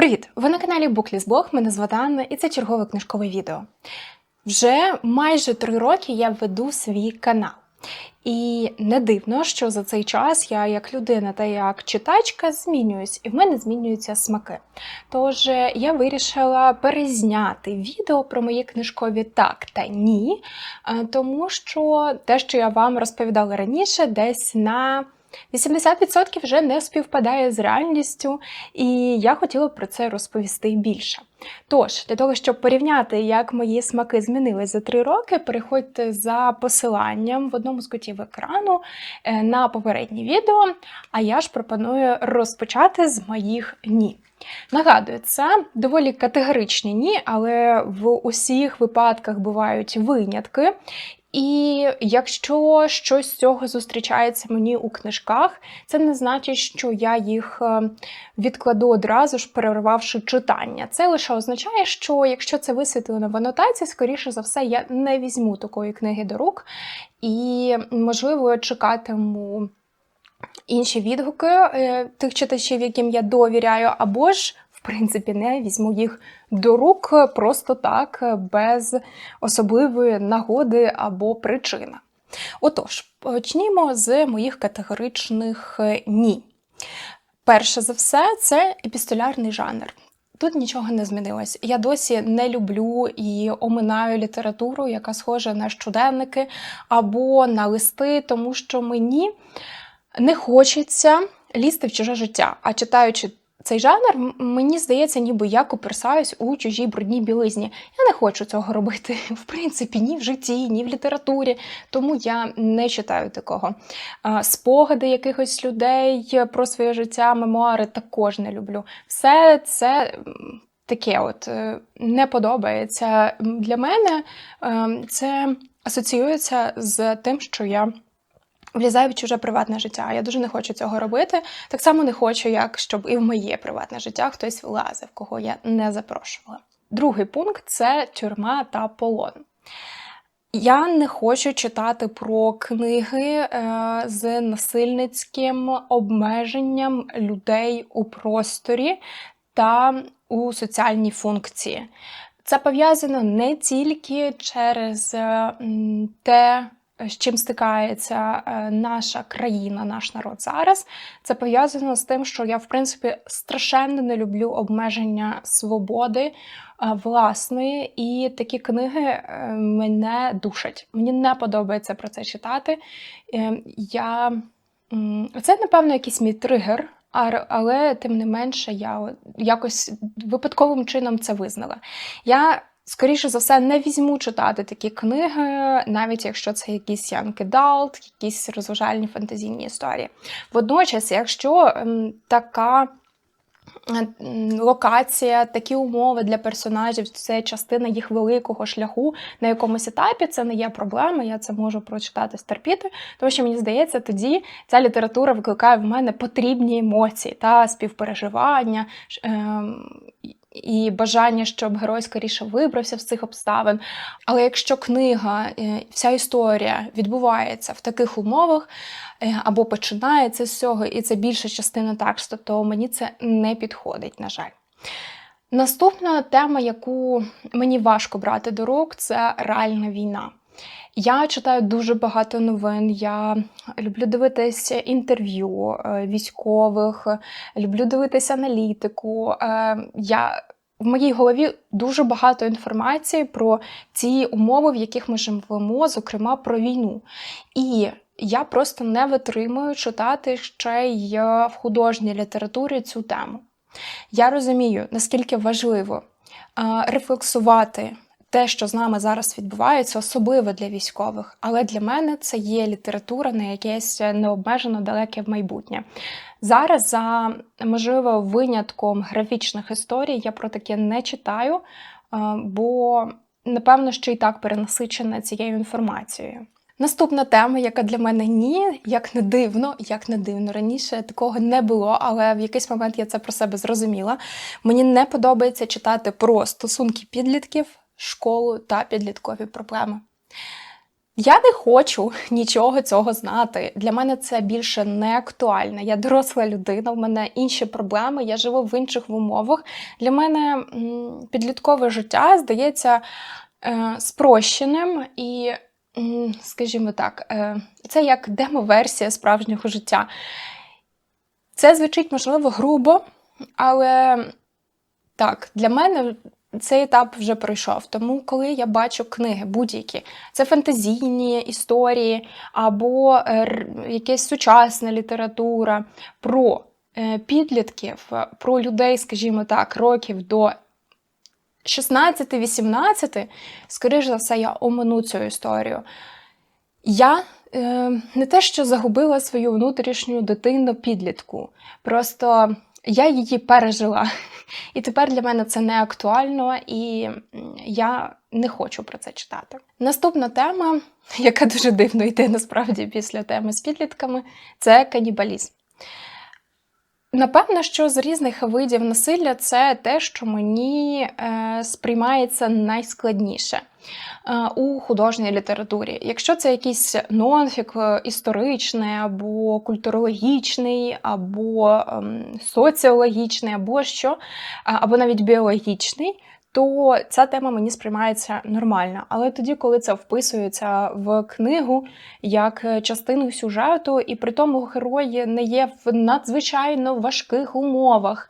Привіт! Ви на каналі Буклісблог, мене звати Анна і це чергове книжкове відео. Вже майже три роки я веду свій канал. І не дивно, що за цей час я як людина та як читачка змінююсь, і в мене змінюються смаки. Тож е, я вирішила перезняти відео про мої книжкові так та ні, е, тому що те, що я вам розповідала раніше, десь на 80% вже не співпадає з реальністю, і я хотіла про це розповісти більше. Тож, для того, щоб порівняти, як мої смаки змінились за три роки, переходьте за посиланням в одному з кутів екрану е, на попереднє відео, а я ж пропоную розпочати з моїх ні. Нагадую, це доволі категоричні ні, але в усіх випадках бувають винятки. І якщо щось з цього зустрічається мені у книжках, це не значить, що я їх е, відкладу одразу ж, перервавши читання. Це лише означає, що якщо це висвітлено в анотації, скоріше за все, я не візьму такої книги до рук і, можливо, чекатиму. Інші відгуки е, тих читачів, яким я довіряю, або ж в принципі, не візьму їх до рук просто так, без особливої нагоди або причини. Отож, почнімо з моїх категоричних ні. Перше за все, це епістолярний жанр. Тут нічого не змінилось. Я досі не люблю і оминаю літературу, яка схожа на щоденники або на листи, тому що мені не хочеться лізти в чуже життя. А читаючи цей жанр, мені здається, ніби я коперсаюсь у чужій брудній білизні. Я не хочу цього робити, в принципі, ні в житті, ні в літературі, тому я не читаю такого. Спогади якихось людей про своє життя, мемуари також не люблю. Все це. Таке от е, не подобається для мене. Ем, це асоціюється з тим, що я влізаю в чуже приватне життя. Я дуже не хочу цього робити. Так само не хочу, як щоб і в моє приватне життя хтось влазив, кого я не запрошувала. Другий пункт це тюрма та полон. Я не хочу читати про книги е, з насильницьким обмеженням людей у просторі та у соціальній функції. Це пов'язано не тільки через те, з чим стикається е, наша країна, наш народ зараз, це пов'язано з тим, що я, в принципі, страшенно не люблю обмеження свободи е, власної, і такі книги е, мене душать. Мені не подобається про це читати. Я... Це, напевно, якийсь мій тригер. Але тим не менше я якось випадковим чином це визнала. Я Скоріше за все, не візьму читати такі книги, навіть якщо це якісь Янки Далт, якісь розважальні фантазійні історії. Водночас, якщо ем, така локація, такі умови для персонажів, це частина їх великого шляху на якомусь етапі, це не є проблема, я це можу прочитати, стерпіти, тому що мені здається, тоді ця література викликає в мене потрібні емоції та співпереживання. Ем, і бажання, щоб герой скоріше вибрався з цих обставин. Але якщо книга, е, вся історія відбувається в таких умовах е, або починається з цього, і це більша частина тексту, то мені це не підходить, на жаль. Наступна тема, яку мені важко брати до рук, це реальна війна. Я читаю дуже багато новин. Я люблю дивитися інтерв'ю е, військових, люблю дивитися аналітику. Е, я в моїй голові дуже багато інформації про ці умови, в яких ми живемо, зокрема про війну. І я просто не витримую читати ще й в художній літературі цю тему. Я розумію, наскільки важливо е, рефлексувати те, що з нами зараз відбувається, особливо для військових. Але для мене це є література на якесь необмежено далеке майбутнє. Зараз, за можливо, винятком графічних історій, я про таке не читаю, е, бо напевно, що і так перенасичена цією інформацією. Наступна тема, яка для мене ні, як не дивно, як не дивно. Раніше такого не було, але в якийсь момент я це про себе зрозуміла. Мені не подобається читати про стосунки підлітків, школу та підліткові проблеми. Я не хочу нічого цього знати. Для мене це більше не актуально. Я доросла людина, в мене інші проблеми, я живу в інших умовах. Для мене підліткове життя здається е, спрощеним і, скажімо так, е, це як демо-версія справжнього життя. Це звучить, можливо, грубо, але так, для мене цей етап вже пройшов. Тому, коли я бачу книги будь-які, це фантазійні історії або е, якась сучасна література про е, підлітків, про людей, скажімо так, років до 16-18, скоріш за все, я омину цю історію. Я е, не те, що загубила свою внутрішню дитину підлітку. Просто я її пережила. І тепер для мене це не актуально, і я не хочу про це читати. Наступна тема, яка дуже дивно йде насправді після теми з підлітками, це канібалізм. Напевно, що з різних видів насилля це те, що мені е, сприймається найскладніше е, у художній літературі. Якщо це якийсь нонфік е, історичний, або культурологічний, або е, соціологічний, або що, або навіть біологічний. То ця тема мені сприймається нормально. Але тоді, коли це вписується в книгу як е, частину сюжету, і при тому герої не є в надзвичайно важких умовах.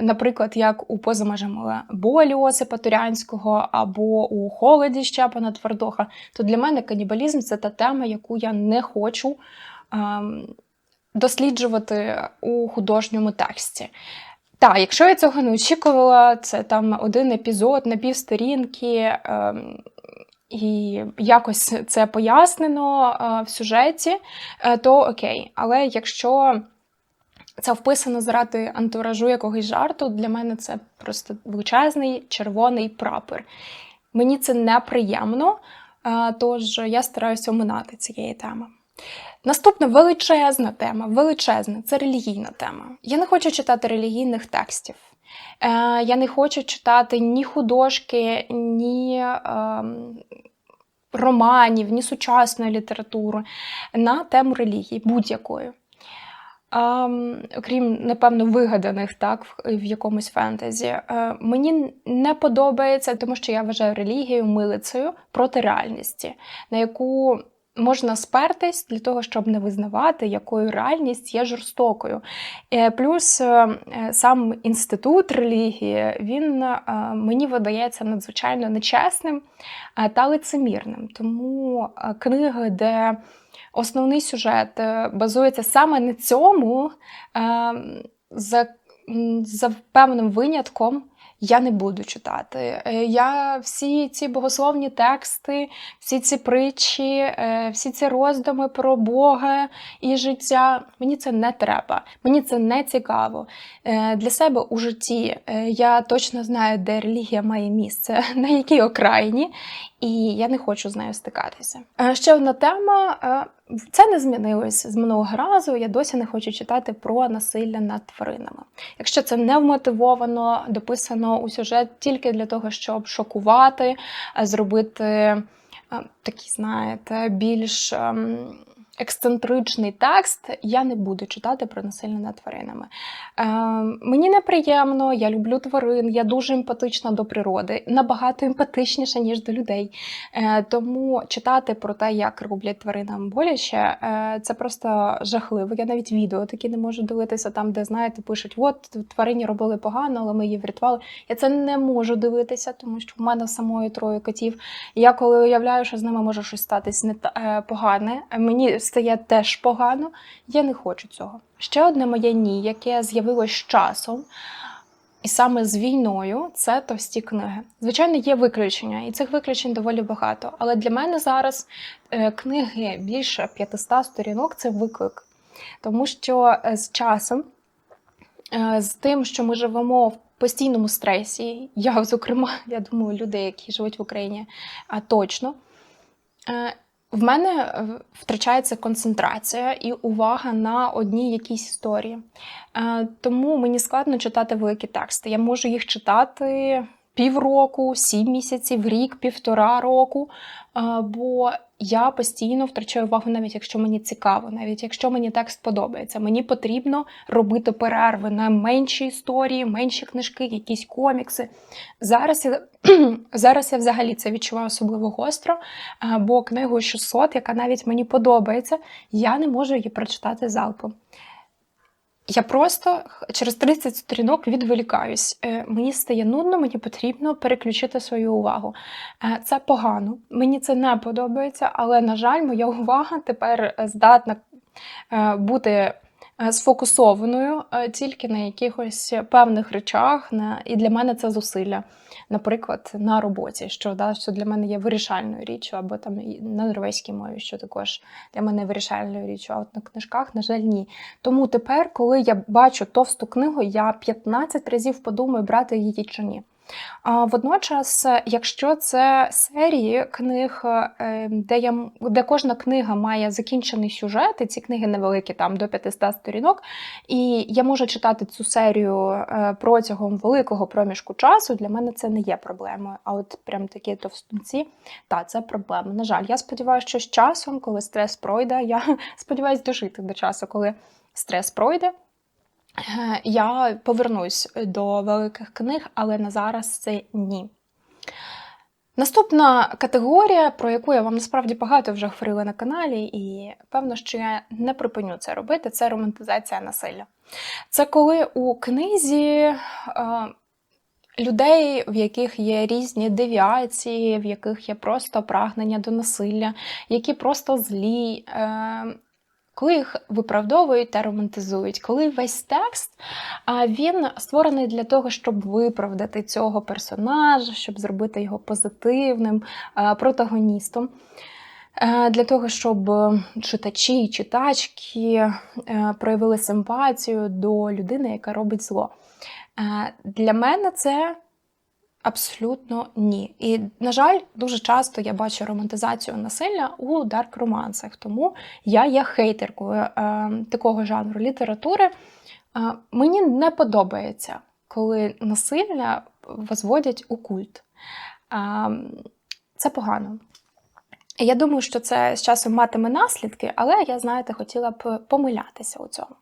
Наприклад, як у поза межами болю Осипа Турянського або у холоді Щепана Твердоха, то для мене канібалізм це та тема, яку я не хочу досліджувати у художньому тексті. Так, якщо я цього не очікувала, це там один епізод на півсторінки, ем, і якось це пояснено е, в сюжеті, е, то окей. Але якщо це вписано заради антуражу якогось жарту, для мене це просто величезний червоний прапор. Мені це неприємно, е, тож я стараюся оминати цієї теми. Наступна величезна тема, величезна це релігійна тема. Я не хочу читати релігійних текстів. Е, я не хочу читати ні художки, ні ем, романів, ні сучасної літератури на тему релігії будь-якої. Ем, окрім, напевно, вигаданих так, в, якомусь фентезі. Е, мені не подобається, тому що я вважаю релігію милицею проти реальності, на яку можна спертись для того, щоб не визнавати, якою реальність є жорстокою. Е, Плюс е, сам інститут релігії він е, мені видається надзвичайно нечесним та лицемірним. Тому книги, де основний сюжет базується саме на цьому, за, за певним винятком. Я не буду читати. Е, Я всі ці богословні тексти, всі ці притчі, е, всі ці роздуми про Бога і життя. Мені це не треба, мені це не цікаво. Е, Для себе у житті я точно знаю, де релігія має місце, на якій окраїні, і я не хочу з нею стикатися. Ще одна тема. Е, Це не змінилось з минулого разу. Я досі не хочу читати про насилля над тваринами. Якщо це не вмотивовано, дописано у сюжет тільки для того, щоб шокувати, е, зробити такі, знаєте, більш ем, ексцентричний текст, я не буду читати про насилля над тваринами. Е, мені неприємно, я люблю тварин, я дуже емпатична до природи, набагато емпатичніша, ніж до людей. Е, тому читати про те, як роблять тваринам боляче, е, це просто жахливо. Я навіть відео такі не можу дивитися, там, де знаєте, пишуть, от тварині робили погано, але ми її врятували. Я це не можу дивитися, тому що в мене самої троє котів. Я коли уявляю, що з ними може щось статись не е, погане, мені стає теж погано. Я не хочу цього. Ще одне моє ні, яке з'явилось з часом. І саме з війною це товсті книги. Звичайно, є виключення, і цих виключень доволі багато. Але для мене зараз е, книги більше 500 сторінок це виклик. Тому що е, з часом, е, з тим, що ми живемо в постійному стресі, я, зокрема, я думаю, люди, які живуть в Україні, а точно. В мене е, втрачається концентрація і увага на одній якійсь історії. Е, Тому мені складно читати великі тексти. Я можу їх читати півроку, сім місяців, рік, півтора року. Бо я постійно втрачаю увагу, навіть якщо мені цікаво, навіть якщо мені текст подобається. Мені потрібно робити перерви на менші історії, менші книжки, якісь комікси. Зараз я, зараз я взагалі це відчуваю особливо гостро, бо книгу 600, яка навіть мені подобається, я не можу її прочитати залпом. Я просто через 30 сторінок відволікаюсь. Е, Мені стає нудно, мені потрібно переключити свою увагу. Е, Це погано, мені це не подобається, але, на жаль, моя увага тепер е, здатна бути сфокусованою е, тільки на якихось певних речах, на... і для мене це зусилля. Наприклад, на роботі, що, да, що для мене є вирішальною річчю, або там на норвезькій мові, що також для мене вирішальною річчю, а от на книжках, на жаль, ні. Тому тепер, коли я бачу товсту книгу, я 15 разів подумаю, брати її чи ні. Водночас, якщо це серії книг, е, де я, де кожна книга має закінчений сюжет, і ці книги невеликі, там до 500 сторінок, і я можу читати цю серію е, протягом великого проміжку часу, для мене це не є проблемою. А от прям такі товстунці, та це проблема. На жаль, я сподіваюся, що з часом, коли стрес пройде, я сподіваюся дожити до часу, коли стрес пройде. Е, Я повернусь до великих книг, але на зараз це ні. Наступна категорія, про яку я вам насправді багато вже говорила на каналі, і певно, що я не припиню це робити, це романтизація насилля. Це коли у книзі е, людей, в яких є різні девіації, в яких є просто прагнення до насилля, які просто злі. Е, коли їх виправдовують та романтизують, коли весь текст він створений для того, щоб виправдати цього персонажа, щоб зробити його позитивним протагоністом. Для того, щоб читачі і читачки е, проявили симпатію до людини, яка робить зло. Для мене це абсолютно ні. І, на жаль, дуже часто я бачу романтизацію насилля у дарк-романсах, тому я є хейтеркою е, такого жанру літератури. Е, мені не подобається, коли насилля возводять у культ. Е, це погано. Я думаю, що це з часом матиме наслідки, але я, знаєте, хотіла б помилятися у цьому.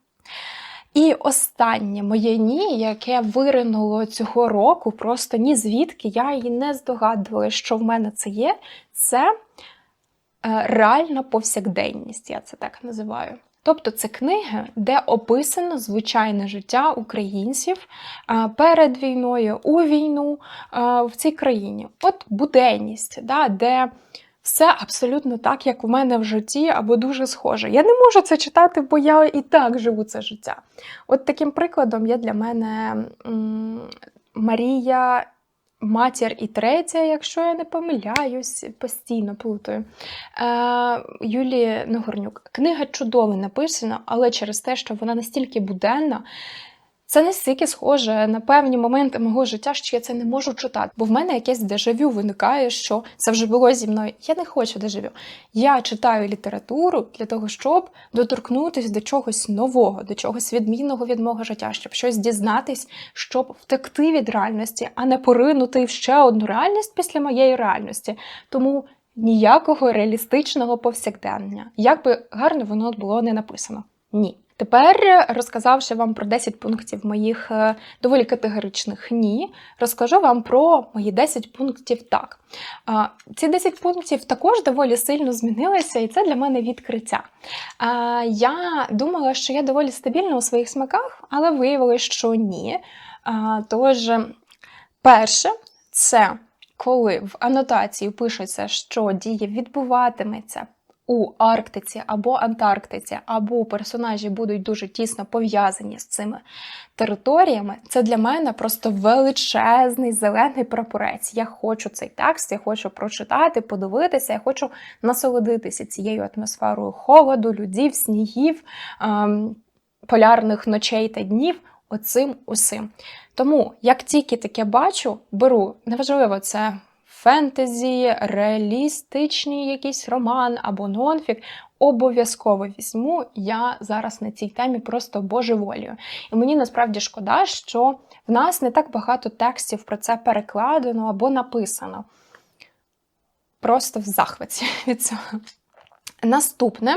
І останнє моє ні, яке виринуло цього року, просто ні звідки, я і не здогадувала, що в мене це є, це е, реальна повсякденність, я це так називаю. Тобто це книги, де описано звичайне життя українців е, перед війною, у війну е, в цій країні. От буденність, да, де все абсолютно так, як у мене в житті, або дуже схоже. Я не можу це читати, бо я і так живу це життя. От таким прикладом є для мене Марія. Матір і третя, якщо я не помиляюсь, постійно плутаю. Е, Юлії Нагорнюк. Книга чудово написана, але через те, що вона настільки буденна, це настільки схоже на певні моменти мого життя, що я це не можу читати. Бо в мене якесь дежавю виникає, що це вже було зі мною. Я не хочу дежавю. Я читаю літературу для того, щоб доторкнутися до чогось нового, до чогось відмінного від мого життя, щоб щось дізнатись, щоб втекти від реальності, а не поринути в ще одну реальність після моєї реальності. Тому ніякого реалістичного повсякдення. Як би гарно воно було не написано. Ні. Тепер, розказавши вам про 10 пунктів моїх е, доволі категоричних ні, розкажу вам про мої 10 пунктів так. Ці 10 пунктів також доволі сильно змінилися, і це для мене відкриття. Я думала, що я доволі стабільна у своїх смаках, але виявилось, що ні. Тож, перше, це коли в анотації пишеться, що дія відбуватиметься у Арктиці або Антарктиці, або персонажі будуть дуже тісно пов'язані з цими територіями, це для мене просто величезний зелений прапорець. Я хочу цей текст, я хочу прочитати, подивитися, я хочу насолодитися цією атмосферою холоду, людів, снігів, ем, полярних ночей та днів. Оцим усім. Тому, як тільки таке бачу, беру, неважливо, це фентезі, реалістичний якийсь роман або нонфік. обов'язково візьму. Я зараз на цій темі просто божеволію. І мені насправді шкода, що в нас не так багато текстів про це перекладено або написано. Просто в захваті від цього. Наступне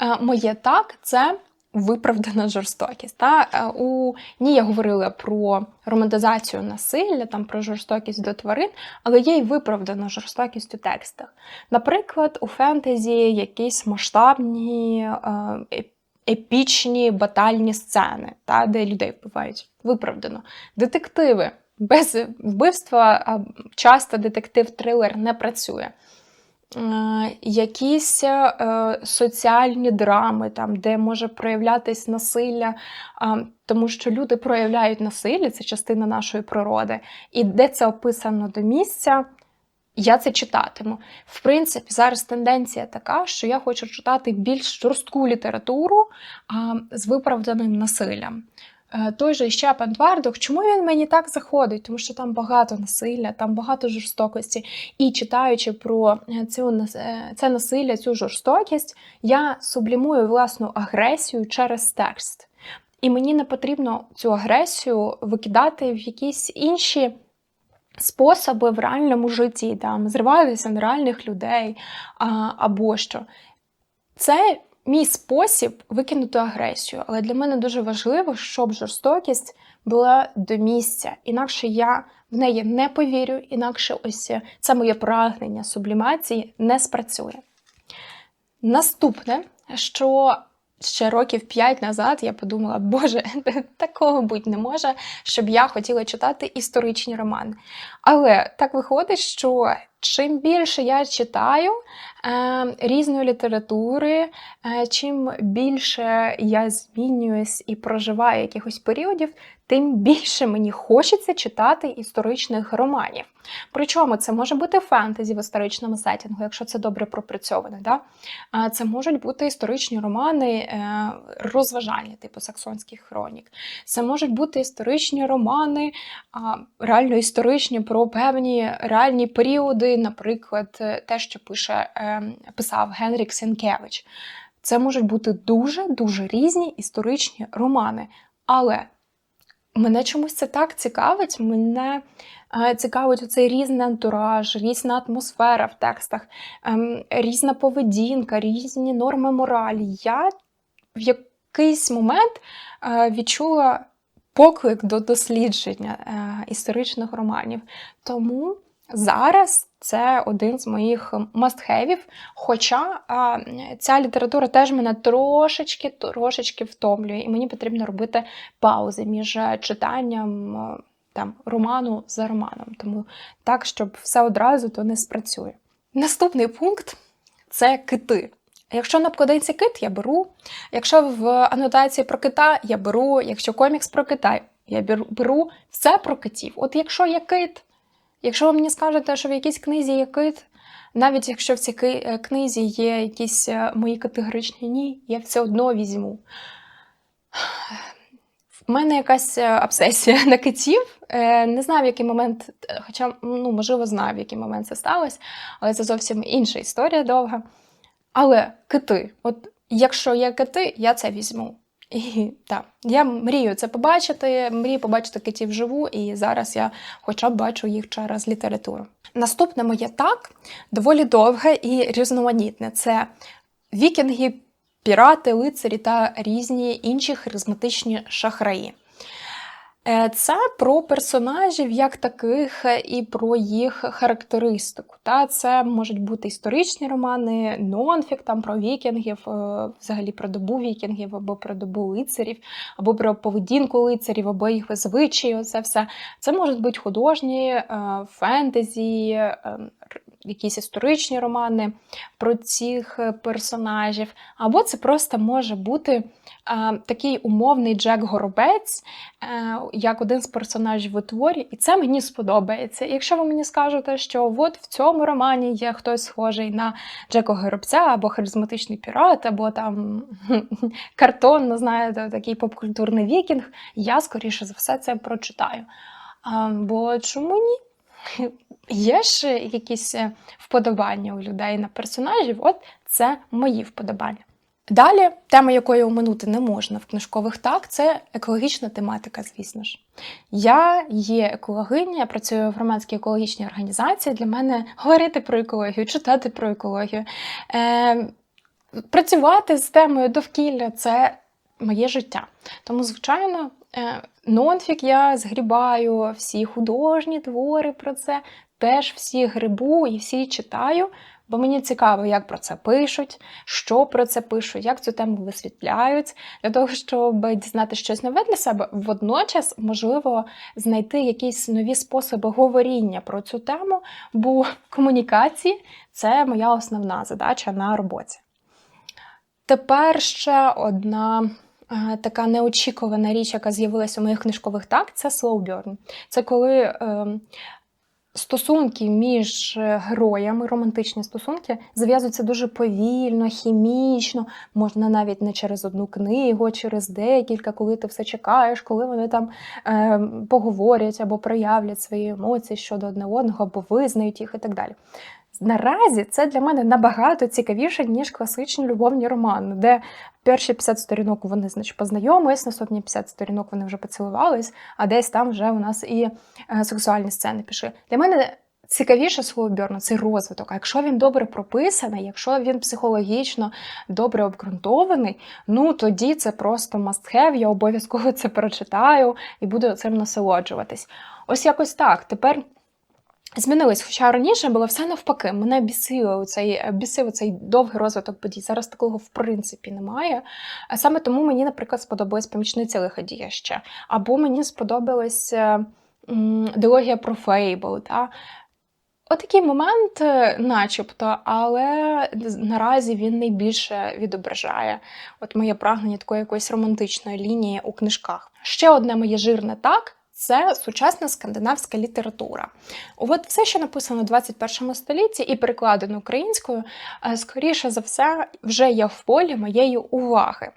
е, моє так це виправдана жорстокість. Та е, у ній я говорила про романтизацію насилля, там про жорстокість до тварин, але є й виправдана жорстокість у текстах. Наприклад, у фентезі якісь масштабні. е, Епічні батальні сцени, та, де людей вбивають. Виправдано. Детективи. Без вбивства часто детектив-трилер не працює. Е, якісь е, соціальні драми, там, де може проявлятись насилля, тому що люди проявляють насилля, це частина нашої природи, і де це описано до місця. Я це читатиму. В принципі, зараз тенденція така, що я хочу читати більш жорстку літературу з виправданим насиллям. Е, той же Щепан Твардох, чому він мені так заходить? Тому що там багато насилля, там багато жорстокості. І читаючи про е, цю, е, це насилля, цю жорстокість, я сублімую власну агресію через текст. І мені не потрібно цю агресію викидати в якісь інші. Способи в реальному житті, там, зриватися на реальних людей а, або що. Це мій спосіб викинути агресію, але для мене дуже важливо, щоб жорстокість була до місця. Інакше я в неї не повірю, інакше ось це моє прагнення сублімації не спрацює. Наступне, що ще років п'ять назад я подумала, Боже, такого бути не може, щоб я хотіла читати історичні романи. Але так виходить, що чим більше я читаю е, різної літератури, е, чим більше я змінююсь і проживаю якихось періодів, тим більше мені хочеться читати історичних романів. Причому це може бути фентезі в історичному сетінгу, якщо це добре пропрацьоване. Да? Це можуть бути історичні романи е, розважальні, типу саксонських хронік. Це можуть бути історичні романи, реально історичні про певні реальні періоди, наприклад, те, що пише, е, писав Генрік Сенкевич. Це можуть бути дуже-дуже різні історичні романи. Але Мене чомусь це так цікавить. Мене е, цікавить оцей різний антураж, різна атмосфера в текстах, е, різна поведінка, різні норми моралі. Я в якийсь момент е, відчула поклик до дослідження е, історичних романів. Тому зараз це один з моїх мастхевів. Хоча а, ця література теж мене трошечки трошечки втомлює, і мені потрібно робити паузи між читанням там, роману за романом. Тому так, щоб все одразу то не спрацює. Наступний пункт це кити. Якщо на кит, я беру. Якщо в анотації про кита, я беру. Якщо комікс про китай, я беру все про китів. От якщо є кит, Якщо ви мені скажете, що в якійсь книзі є кит, навіть якщо в цій е, книзі є якісь е, мої категоричні ні, я все одно візьму. В мене якась е, обсесія на китів. Не знаю, в який момент, хоча, ну, можливо, знаю, в який момент це сталося, але це зовсім інша історія довга. Але кити, от якщо є кити, я це візьму. І так, я мрію це побачити, мрію побачити китів вживу, і зараз я хоча б бачу їх через літературу. Наступне моє так доволі довге і різноманітне: це вікінги, пірати, лицарі та різні інші харизматичні шахраї. Е, це про персонажів як таких е, і про їх характеристику. Та Це можуть бути історичні романи, нонфік там про вікінгів, е, взагалі про добу вікінгів, або про добу лицарів, або про поведінку лицарів, або їх звичаї. Оце все. Це можуть бути художні, фентезі, якісь історичні романи про цих персонажів, або це просто може бути такий умовний Джек Горобець, е, як один з персонажів у творі, і це мені сподобається. якщо ви мені скажете, що от в цьому романі є хтось схожий на Джека Горобця, або харизматичний пірат, або там картон, ну, знаєте, такий попкультурний вікінг, я, скоріше за все, це прочитаю. Бо чому ні? Є ж якісь е, вподобання у людей на персонажів, от це мої вподобання. Далі, тема якої оминути не можна в книжкових так, це екологічна тематика, звісно ж. Я є екологиня, я працюю в громадській екологічній організації. Для мене говорити про екологію, читати про екологію, е, працювати з темою довкілля це моє життя. Тому, звичайно, е, нонфік я згрібаю, всі художні твори про це теж всі грибу і всі читаю. Бо мені цікаво, як про це пишуть, що про це пишуть, як цю тему висвітляють, для того, щоб дізнати щось нове для себе, водночас можливо знайти якісь нові способи говоріння про цю тему, бо комунікації це моя основна задача на роботі. Тепер ще одна е, така неочікувана річ, яка з'явилася у моїх книжкових так, це slow burn. Це коли е, стосунки між е, героями, романтичні стосунки, зав'язуються дуже повільно, хімічно, можна навіть не через одну книгу, а через декілька, коли ти все чекаєш, коли вони там е, поговорять або проявлять свої емоції щодо одне одного, або визнають їх і так далі. Наразі це для мене набагато цікавіше, ніж класичні любовні романи, де перші 50 сторінок вони значить, познайомились, наступні 50 сторінок вони вже поцілувались, а десь там вже у нас і е, сексуальні сцени пішли. Для мене цікавіше слово Бьорна цей розвиток. А якщо він добре прописаний, якщо він психологічно добре обґрунтований, ну тоді це просто must have, я обов'язково це прочитаю і буду цим насолоджуватись. Ось якось так. Тепер. Змінилось, хоча раніше було все навпаки. Мене бісило цей бісив цей довгий розвиток подій. Зараз такого в принципі немає. Саме тому мені, наприклад, сподобалась помічниця лиходія ще. Або мені сподобалася дилогія про Фейбл. Та? Отакий момент, е, начебто, але наразі він найбільше відображає от моє прагнення такої якоїсь романтичної лінії у книжках. Ще одне моє жирне так це сучасна скандинавська література. От все, що написано у 21 столітті і перекладено українською, е, скоріше за все, вже є в полі моєї уваги.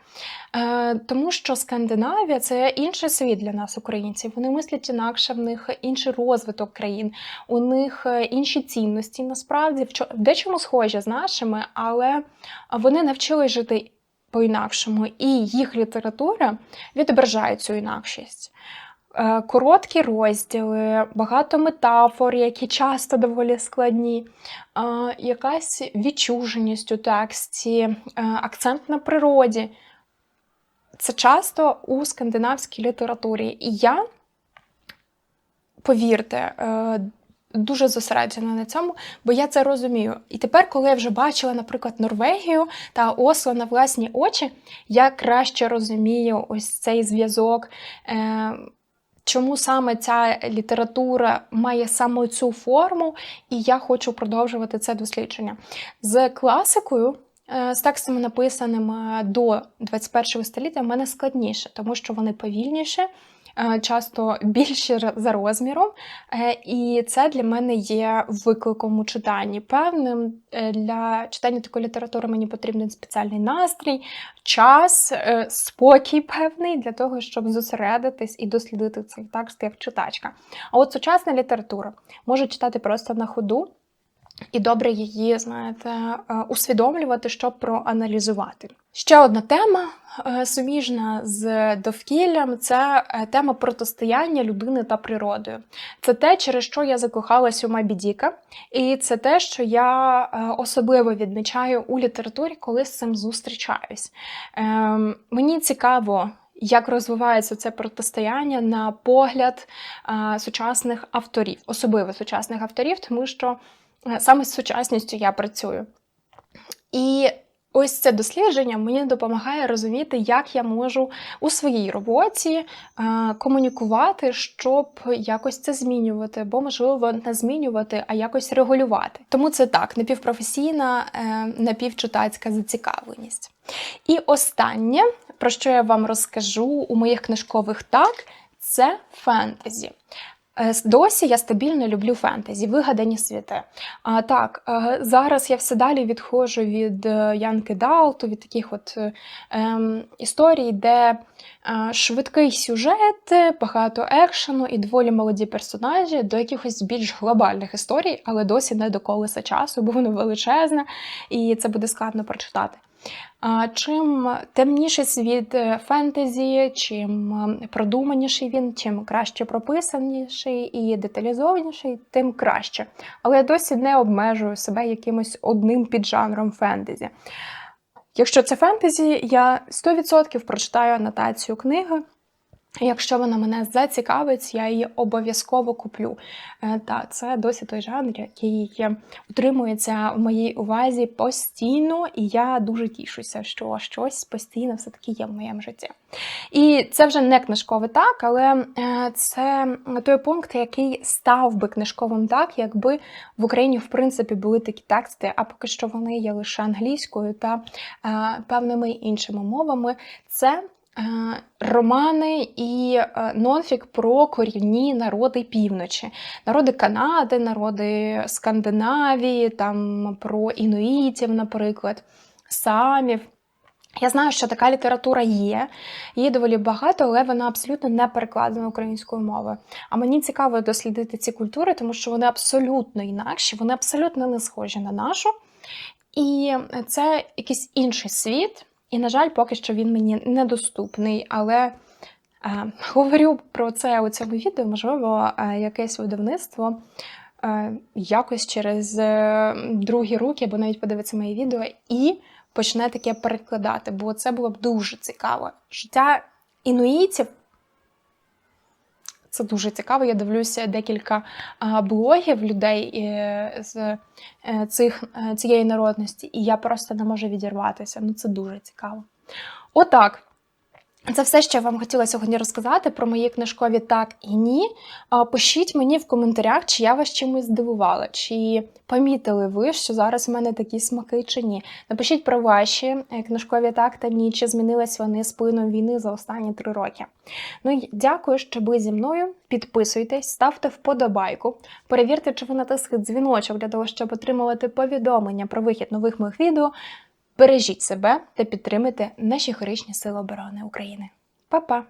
Е, тому що Скандинавія це інший світ для нас, українців. Вони мислять інакше, в них інший розвиток країн, у них е, інші цінності, насправді, в дечому схожі з нашими, але вони навчились жити по-інакшому, і їх література відображає цю інакшість. Е, короткі розділи, багато метафор, які часто доволі складні, е, якась відчуженість у тексті, е, акцент на природі. Це часто у скандинавській літературі. І я, повірте, дуже зосереджена на цьому, бо я це розумію. І тепер, коли я вже бачила, наприклад, Норвегію та Осло на власні очі, я краще розумію ось цей зв'язок. Чому саме ця література має саме цю форму, і я хочу продовжувати це дослідження з класикою. Е, з текстами, написаними до 21 століття, в мене складніше, тому що вони повільніші, часто більші за розміром, е, і це для мене є викликом у читанні. Певним е, для читання такої літератури мені потрібен спеціальний настрій, час, спокій певний для того, щоб зосередитись і дослідити цей текст як читачка. А от сучасна література можу читати просто на ходу. І добре її, знаєте, усвідомлювати, щоб проаналізувати. Ще одна тема е, суміжна з довкіллям це е, тема протистояння людини та природою. Це те, через що я закохалась у Мабі Діка, і це те, що я е, особливо відмічаю у літературі, коли з цим зустрічаюсь. Ем, мені цікаво. Як розвивається це протистояння на погляд сучасних авторів, особливо сучасних авторів, тому що саме з сучасністю я працюю. І Ось це дослідження мені допомагає розуміти, як я можу у своїй роботі е, комунікувати, щоб якось це змінювати, бо можливо не змінювати, а якось регулювати. Тому це так, напівпрофесійна, е, напівчитацька зацікавленість. І останнє, про що я вам розкажу у моїх книжкових так, це фентезі. Е, Досі я стабільно люблю фентезі, вигадані світи. А, так, е, зараз я все далі відходжу від е, Янки Далту, від таких от е, ем, історій, де е, швидкий сюжет, е, багато екшену і доволі молоді персонажі до якихось більш глобальних історій, але досі не до колеса часу, бо воно величезне, і це буде складно прочитати. Чим темніший світ е, фентезі, чим е, продуманіший він, чим краще прописаніший і деталізованіший, тим краще. Але я досі не обмежую себе якимось одним піджанром фентезі. Якщо це фентезі, я 100% прочитаю анотацію книги. Якщо вона мене зацікавить, я її обов'язково куплю. Е, Та це досі той жанр, який утримується в моїй увазі постійно, і я дуже тішуся, що щось постійно все-таки є в моєму житті. І це вже не книжкове так, але е, це той пункт, який став би книжковим так, якби в Україні в принципі були такі тексти, а поки що вони є лише англійською та е, певними іншими мовами. Це романи і е, нонфік про корінні народи півночі, народи Канади, народи Скандинавії, там про інуїтів, наприклад, самів. Я знаю, що така література є, її доволі багато, але вона абсолютно не перекладена українською мовою. А мені цікаво дослідити ці культури, тому що вони абсолютно інакші, вони абсолютно не схожі на нашу. І це якийсь інший світ. І, на жаль, поки що він мені недоступний. Але е, говорю про це у цьому відео, можливо, е, якесь видавництво е, якось через е, другі руки, або навіть подивиться моє відео, і почне таке перекладати, бо це було б дуже цікаво. Життя інуїтів. Це дуже цікаво. Я дивлюся декілька блогів людей е, з е, цих, е, цієї народності, і я просто не можу відірватися. Ну, це дуже цікаво. Отак. Це все, що я вам хотіла сьогодні розказати про мої книжкові так і ні. Пишіть мені в коментарях, чи я вас чимось здивувала, чи помітили ви, що зараз в мене такі смаки чи ні. Напишіть про ваші е, книжкові так та ні, чи змінились вони з плином війни за останні три роки. Ну дякую, що ви зі мною. Підписуйтесь, ставте вподобайку, перевірте, чи ви натисли дзвіночок для того, щоб отримувати повідомлення про вихід нових моїх відео. Бережіть себе та підтримайте наші героїчні сили оборони України. Па-па!